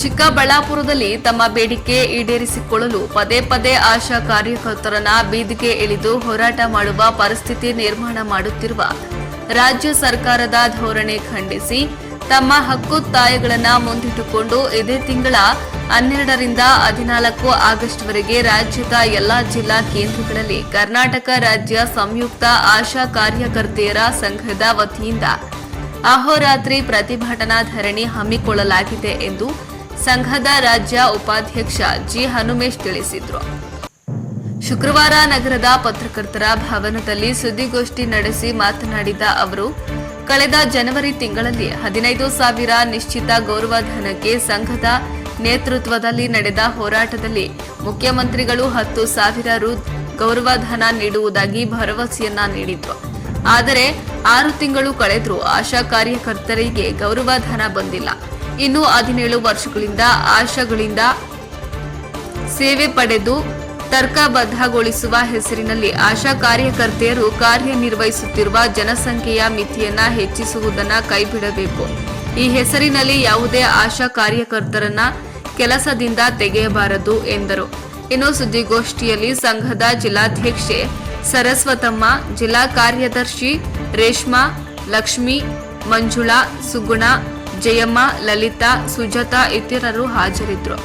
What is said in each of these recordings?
ಚಿಕ್ಕಬಳ್ಳಾಪುರದಲ್ಲಿ ತಮ್ಮ ಬೇಡಿಕೆ ಈಡೇರಿಸಿಕೊಳ್ಳಲು ಪದೇ ಪದೇ ಆಶಾ ಕಾರ್ಯಕರ್ತರನ್ನ ಬೀದಿಗೆ ಇಳಿದು ಹೋರಾಟ ಮಾಡುವ ಪರಿಸ್ಥಿತಿ ನಿರ್ಮಾಣ ಮಾಡುತ್ತಿರುವ ರಾಜ್ಯ ಸರ್ಕಾರದ ಧೋರಣೆ ಖಂಡಿಸಿ ತಮ್ಮ ಹಕ್ಕುತ್ತಾಯಗಳನ್ನ ಮುಂದಿಟ್ಟುಕೊಂಡು ಇದೇ ತಿಂಗಳ ಹನ್ನೆರಡರಿಂದ ಹದಿನಾಲ್ಕು ಆಗಸ್ಟ್ವರೆಗೆ ರಾಜ್ಯದ ಎಲ್ಲಾ ಜಿಲ್ಲಾ ಕೇಂದ್ರಗಳಲ್ಲಿ ಕರ್ನಾಟಕ ರಾಜ್ಯ ಸಂಯುಕ್ತ ಆಶಾ ಕಾರ್ಯಕರ್ತೆಯರ ಸಂಘದ ವತಿಯಿಂದ ಅಹೋರಾತ್ರಿ ಪ್ರತಿಭಟನಾ ಧರಣಿ ಹಮ್ಮಿಕೊಳ್ಳಲಾಗಿದೆ ಎಂದು ಸಂಘದ ರಾಜ್ಯ ಉಪಾಧ್ಯಕ್ಷ ಜಿ ಹನುಮೇಶ್ ತಿಳಿಸಿದರು. ಶುಕ್ರವಾರ ನಗರದ ಪತ್ರಕರ್ತರ ಭವನದಲ್ಲಿ ಸುದ್ದಿಗೋಷ್ಠಿ ನಡೆಸಿ ಮಾತನಾಡಿದ ಅವರು, ಕಳೆದ ಜನವರಿ ತಿಂಗಳಲ್ಲಿ ಹದಿನೈದು ಸಾವಿರ ನಿಶ್ಚಿತ ಗೌರವಧನಕ್ಕೆ ಸಂಘದ ನೇತೃತ್ವದಲ್ಲಿ ನಡೆದ ಹೋರಾಟದಲ್ಲಿ ಮುಖ್ಯಮಂತ್ರಿಗಳು ಹತ್ತು ಸಾವಿರ ರು ಗೌರವಧನ ನೀಡುವುದಾಗಿ ಭರವಸೆಯನ್ನ ನೀಡಿದ್ರು. ಆದರೆ ಆರು ತಿಂಗಳು ಕಳೆದರೂ ಆಶಾ ಕಾರ್ಯಕರ್ತರಿಗೆ ಗೌರವಧನ ಬಂದಿಲ್ಲ. ಇನ್ನು ಹದಿನೇಳು ವರ್ಷಗಳಿಂದ ಆಶಾಗಳಿಂದ ಸೇವೆ ಪಡೆದು ತರ್ಕಬದ್ಧಗೊಳಿಸುವ ಹೆಸರಿನಲ್ಲಿ ಆಶಾ ಕಾರ್ಯಕರ್ತೆಯರು ಕಾರ್ಯನಿರ್ವಹಿಸುತ್ತಿರುವ ಜನಸಂಖ್ಯೆಯ ಮಿತಿಯನ್ನ ಹೆಚ್ಚಿಸುವುದನ್ನು ಕೈಬಿಡಬೇಕು. ಈ ಹೆಸರಿನಲ್ಲಿ ಯಾವುದೇ ಆಶಾ ಕಾರ್ಯಕರ್ತರನ್ನ ಕೆಲಸದಿಂದ ತೆಗೆಯಬಾರದು ಎಂದರು. ಇನ್ನು ಸುದ್ದಿಗೋಷ್ಠಿಯಲ್ಲಿ ಸಂಘದ ಜಿಲ್ಲಾಧ್ಯಕ್ಷೆ ಸರಸ್ವತಮ್ಮ, ಜಿಲ್ಲಾ ಕಾರ್ಯದರ್ಶಿ ರೇಷ್ಮಾ, ಲಕ್ಷ್ಮಿ, ಮಂಜುಳಾ, ಸುಗುಣ ಜಯಮ್ಮ, ಲಲಿತಾ, ಸುಜಾತಾ ಇತರರು ಹಾಜರಿದ್ದರು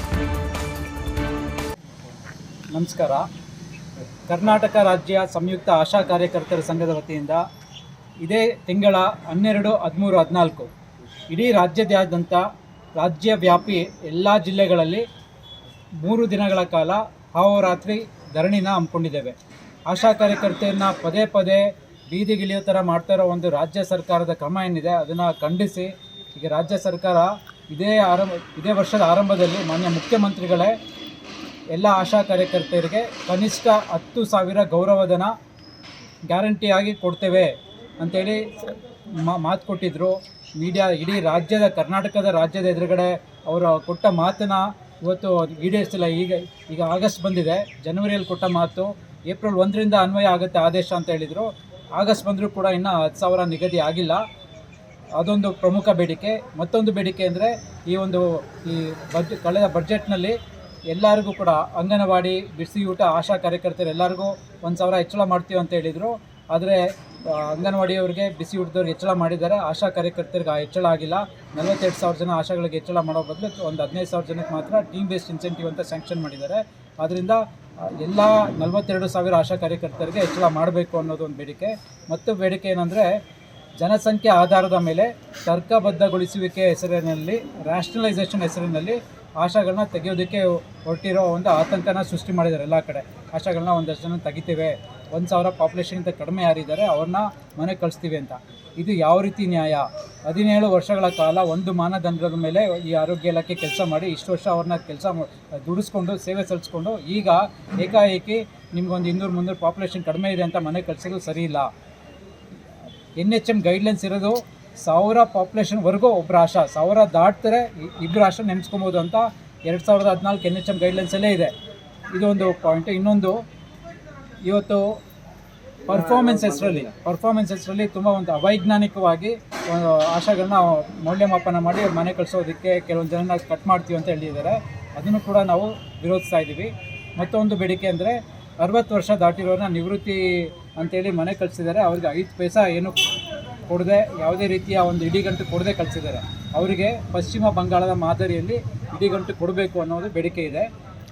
ನಮಸ್ಕಾರ. ಕರ್ನಾಟಕ ರಾಜ್ಯ ಸಂಯುಕ್ತ ಆಶಾ ಕಾರ್ಯಕರ್ತರ ಸಂಘದ ವತಿಯಿಂದ ಇದೇ ತಿಂಗಳ ಹನ್ನೆರಡು, ಹದಿಮೂರು, ಹದಿನಾಲ್ಕು ಇಡೀ ರಾಜ್ಯದಾದ್ಯಂತ ರಾಜ್ಯವ್ಯಾಪಿ ಎಲ್ಲ ಜಿಲ್ಲೆಗಳಲ್ಲಿ ಮೂರು ದಿನಗಳ ಕಾಲ ಅಹೋರಾತ್ರಿ ಧರಣಿನ ಹಮ್ಮಿಕೊಂಡಿದ್ದೇವೆ. ಆಶಾ ಕಾರ್ಯಕರ್ತೆಯನ್ನು ಪದೇ ಪದೇ ಬೀದಿಗಿಳಿಯೋ ಥರ ಮಾಡ್ತಾ ಇರೋ ಒಂದು ರಾಜ್ಯ ಸರ್ಕಾರದ ಕ್ರಮ ಏನಿದೆ ಅದನ್ನು ಖಂಡಿಸಿ ಈಗ ರಾಜ್ಯ ಸರ್ಕಾರ ಇದೇ ಆರಂಭ, ಇದೇ ವರ್ಷದ ಆರಂಭದಲ್ಲಿ ಮಾನ್ಯ ಮುಖ್ಯಮಂತ್ರಿಗಳೇ ಎಲ್ಲ ಆಶಾ ಕಾರ್ಯಕರ್ತೆಯರಿಗೆ ಕನಿಷ್ಠ ಹತ್ತು ಸಾವಿರ ಗೌರವಧನ ಗ್ಯಾರಂಟಿಯಾಗಿ ಕೊಡ್ತೇವೆ ಅಂತೇಳಿ ಮಾತು ಕೊಟ್ಟಿದ್ದರು ಮೀಡಿಯಾ ಇಡೀ ರಾಜ್ಯದ, ಕರ್ನಾಟಕದ ರಾಜ್ಯದ ಎದುರುಗಡೆ ಅವರು ಕೊಟ್ಟ ಮಾತನ್ನ ಇವತ್ತು ಈಡೇರಿಸಿಲ್ಲ ಈಗ ಈಗ ಆಗಸ್ಟ್ ಬಂದಿದೆ. ಜನವರಿಯಲ್ಲಿ ಕೊಟ್ಟ ಮಾತು. ಏಪ್ರಿಲ್ ಒಂದರಿಂದ ಅನ್ವಯ ಆಗುತ್ತೆ ಆದೇಶ ಅಂತ ಹೇಳಿದರು. ಆಗಸ್ಟ್ ಬಂದರೂ ಕೂಡ ಇನ್ನೂ ಹತ್ತು ಸಾವಿರ ನಿಗದಿ ಆಗಿಲ್ಲ. ಅದೊಂದು ಪ್ರಮುಖ ಬೇಡಿಕೆ. ಮತ್ತೊಂದು ಬೇಡಿಕೆ ಅಂದರೆ ಈ ಒಂದು ಈ ಬಜ್ ಕಳೆದ ಬಜೆಟ್ನಲ್ಲಿ ಎಲ್ಲರಿಗೂ ಕೂಡ ಅಂಗನವಾಡಿ ಬಿಸಿ ಊಟ ಆಶಾ ಕಾರ್ಯಕರ್ತರು ಎಲ್ಲರಿಗೂ ಒಂದು ಸಾವಿರ ಹೆಚ್ಚಳ ಮಾಡ್ತೀವಿ ಅಂತ ಹೇಳಿದರು. ಆದರೆ ಅಂಗನವಾಡಿಯವ್ರಿಗೆ ಬಿಸಿ ಊಟದವ್ರಿಗೆ ಹೆಚ್ಚಳ ಮಾಡಿದ್ದಾರೆ. ಆಶಾ ಕಾರ್ಯಕರ್ತರಿಗೆ ಆ ಹೆಚ್ಚಳ ಆಗಿಲ್ಲ. ನಲವತ್ತೆರಡು ಸಾವಿರ ಜನ ಆಶಾಗಳಿಗೆ ಹೆಚ್ಚಳ ಮಾಡೋ ಬದಲು ಒಂದು ಹದಿನೈದು ಸಾವಿರ ಜನಕ್ಕೆ ಮಾತ್ರ ಟೀಮ್ ಬೇಸ್ಡ್ ಇನ್ಸೆಂಟಿವ್ ಅಂತ ಸ್ಯಾಂಕ್ಷನ್ ಮಾಡಿದ್ದಾರೆ. ಆದ್ದರಿಂದ ಎಲ್ಲ ನಲವತ್ತೆರಡು ಸಾವಿರ ಆಶಾ ಕಾರ್ಯಕರ್ತರಿಗೆ ಹೆಚ್ಚಳ ಮಾಡಬೇಕು ಅನ್ನೋದು ಒಂದು ಬೇಡಿಕೆ. ಮತ್ತು ಬೇಡಿಕೆ ಏನಂದರೆ ಜನಸಂಖ್ಯೆ ಆಧಾರದ ಮೇಲೆ ತರ್ಕಬದ್ಧಗೊಳಿಸುವಿಕೆ ಹೆಸರಿನಲ್ಲಿ ರ್ಯಾಷನಲೈಸೇಷನ್ ಹೆಸರಿನಲ್ಲಿ ಆಶಾಗಳನ್ನ ತೆಗೆಯೋದಕ್ಕೆ ಹೊರಟಿರೋ ಒಂದು ಆತಂಕನ ಸೃಷ್ಟಿ ಮಾಡಿದ್ದಾರೆ ಎಲ್ಲ ಕಡೆ. ಆಶಾಗಳನ್ನ ಒಂದಷ್ಟು ಜನ ತೆಗಿತೇವೆ. ಒಂದು ಸಾವಿರ ಪಾಪ್ಯುಲೇಷನ್ಗಿಂತ ಕಡಿಮೆ ಯಾರಿದ್ದಾರೆ, ಅವ್ರನ್ನ ಮನೆ ಕಳಿಸ್ತೀವಿ ಅಂತ. ಇದು ಯಾವ ರೀತಿ ನ್ಯಾಯ? ಹದಿನೇಳು ವರ್ಷಗಳ ಕಾಲ ಒಂದು ಮಾನದಂಡದ ಮೇಲೆ ಈ ಆರೋಗ್ಯ ಇಲಾಖೆ ಕೆಲಸ ಮಾಡಿ ಇಷ್ಟು ವರ್ಷ ಅವ್ರನ್ನ ಕೆಲಸ ದುಡಿಸ್ಕೊಂಡು, ಸೇವೆ ಸಲ್ಲಿಸ್ಕೊಂಡು ಈಗ ಏಕಾಏಕಿ ನಿಮ್ಗೊಂದು ಇನ್ನೂರು ಮುನ್ನೂರು ಪಾಪ್ಯುಲೇಷನ್ ಕಡಿಮೆ ಇದೆ ಅಂತ ಮನೆ ಕಳಿಸೋದು ಸರಿ ಎನ್ ಎಚ್ ಎಂ ಗೈಡ್ಲೈನ್ಸ್ ಇರೋದು ಸಾವಿರ ಪಾಪ್ಯುಲೇಷನ್ವರೆಗೂ ಒಬ್ಬರು ಆಶಾ, ಸಾವಿರ ದಾಟ್ತಾರೆ ಇಬ್ಬರು ಆಶಾ ನೆನೆಸ್ಕೊಬೋದು ಅಂತ ಎರಡು ಸಾವಿರದ ಹದಿನಾಲ್ಕು ಎನ್ ಎಚ್ ಎಂ ಗೈಡ್ಲೈನ್ಸಲ್ಲೇ ಇದೆ. ಇದೊಂದು ಪಾಯಿಂಟ್ ಇನ್ನೊಂದು, ಇವತ್ತು ಪರ್ಫಾರ್ಮೆನ್ಸ್ ಹೆಸರಲ್ಲಿ ಪರ್ಫಾರ್ಮೆನ್ಸ್ ಹೆಸರಲ್ಲಿ ತುಂಬ ಒಂದು ಅವೈಜ್ಞಾನಿಕವಾಗಿ ಆಶಾಗಳನ್ನ ಮೌಲ್ಯಮಾಪನ ಮಾಡಿ ಮನೆ ಕಳಿಸೋದಕ್ಕೆ ಕೆಲವೊಂದು ಜನ ಕಟ್ ಮಾಡ್ತೀವಿ ಅಂತ ಹೇಳಿದ್ದಾರೆ. ಅದನ್ನು ಕೂಡ ನಾವು ವಿರೋಧಿಸ್ತಾ ಇದ್ದೀವಿ. ಮತ್ತೊಂದು ಬೇಡಿಕೆ ಅಂದರೆ ಅರವತ್ತು ವರ್ಷ ದಾಟಿರೋನ ನಿವೃತ್ತಿ ಅಂತೇಳಿ ಮನೆ ಕಳಿಸಿದ್ದಾರೆ. ಅವ್ರಿಗೆ ಐದು ಪೈಸಾ ಏನು ಕೊಡದೆ, ಯಾವುದೇ ರೀತಿಯ ಒಂದು ಇಡಿಗಂಟು ಕೊಡದೆ ಕಳಿಸಿದ್ದಾರೆ. ಅವರಿಗೆ ಪಶ್ಚಿಮ ಬಂಗಾಳದ ಮಾದರಿಯಲ್ಲಿ ಇಡಿಗಂಟು ಕೊಡಬೇಕು ಅನ್ನೋದು ಬೇಡಿಕೆ ಇದೆ.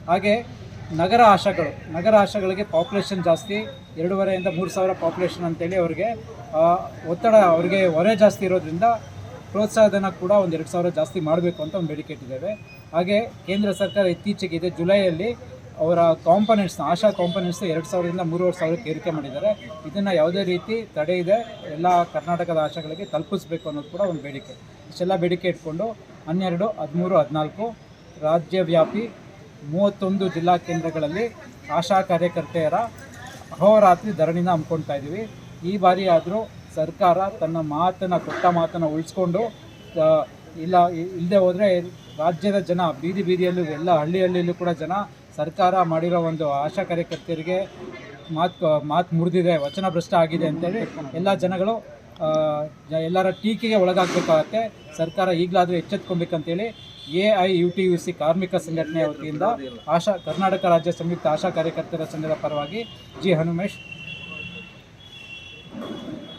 ಹಾಗೆ ನಗರ ಆಶಾಗಳು, ನಗರ ಆಶಾಗಳಿಗೆ ಪಾಪ್ಯುಲೇಷನ್ ಜಾಸ್ತಿ, ಎರಡೂವರೆಯಿಂದ ಮೂರು ಸಾವಿರ ಪಾಪ್ಯುಲೇಷನ್ ಅಂತೇಳಿ ಅವರಿಗೆ ಒತ್ತಡ ಅವರಿಗೆ ಹೊರೆ ಜಾಸ್ತಿ ಇರೋದ್ರಿಂದ ಪ್ರೋತ್ಸಾಹಧನ ಕೂಡ ಒಂದು ಎರಡು ಸಾವಿರ ಜಾಸ್ತಿ ಮಾಡಬೇಕು ಅಂತ ಒಂದು ಬೇಡಿಕೆ ಇಟ್ಟಿದ್ದೇವೆ. ಹಾಗೆ ಕೇಂದ್ರ ಸರ್ಕಾರ ಇತ್ತೀಚೆಗೆ ಇದೆ, ಜುಲೈಯಲ್ಲಿ ಅವರ ಕಾಂಪನೆಂಟ್ಸ್ನ ಆಶಾ ಕಾಂಪನೆಂಟ್ಸ್ನ ಎರಡು ಸಾವಿರದಿಂದ ಮೂರುವರೆ ಸಾವಿರಕ್ಕೆ ಏರಿಕೆ ಮಾಡಿದ್ದಾರೆ. ಇದನ್ನು ಯಾವುದೇ ರೀತಿ ತಡೆ ಇದೆ, ಎಲ್ಲ ಕರ್ನಾಟಕದ ಆಶಾಗಳಿಗೆ ತಲುಪಿಸ್ಬೇಕು ಅನ್ನೋದು ಕೂಡ ಒಂದು ಬೇಡಿಕೆ. ಇಷ್ಟೆಲ್ಲ ಬೇಡಿಕೆ ಇಟ್ಕೊಂಡು ಹನ್ನೆರಡು, ಹದಿಮೂರು, ಹದಿನಾಲ್ಕು ರಾಜ್ಯವ್ಯಾಪಿ ಮೂವತ್ತೊಂದು ಜಿಲ್ಲಾ ಕೇಂದ್ರಗಳಲ್ಲಿ ಆಶಾ ಕಾರ್ಯಕರ್ತೆಯರ ಅಹೋರಾತ್ರಿ ಧರಣಿನ ಹಮ್ಮಿಕೊಳ್ತಾ ಇದ್ದೀವಿ. ಈ ಬಾರಿ ಆದರೂ ಸರ್ಕಾರ ತನ್ನ ಮಾತನ್ನು, ಕೊಟ್ಟ ಮಾತನ್ನು ಉಳಿಸ್ಕೊಂಡು ಇಲ್ಲ ಇಲ್ಲದೆ ಹೋದರೆ ರಾಜ್ಯದ ಜನ ಬೀದಿ ಬೀದಿಯಲ್ಲೂ, ಎಲ್ಲ ಹಳ್ಳಿ ಹಳ್ಳಿಯಲ್ಲೂ ಕೂಡ ಜನ ಸರ್ಕಾರ ಮಾಡಿರೋ ಒಂದು ಆಶಾ ಕಾರ್ಯಕರ್ತರಿಗೆ ಮಾತು ಮಾತು ಮುರಿದಿದೆ ವಚನ ಭ್ರಷ್ಟ ಆಗಿದೆ ಅಂತೇಳಿ ಎಲ್ಲ ಜನಗಳು ಎಲ್ಲರ ಟೀಕೆಗೆ ಒಳಗಾಗಬೇಕಾಗತ್ತೆ. ಸರ್ಕಾರ ಈಗಲಾದರೂ ಎಚ್ಚೆತ್ಕೊಬೇಕಂತೇಳಿ A I, U T U C ಕಾರ್ಮಿಕ ಸಂಘಟನೆಯ ವತಿಯಿಂದ ಆಶಾ, ಕರ್ನಾಟಕ ರಾಜ್ಯ ಸಂಯುಕ್ತ ಆಶಾ ಕಾರ್ಯಕರ್ತರ ಸಂಘದ ಪರವಾಗಿ ಜಿ ಹನುಮೇಶ್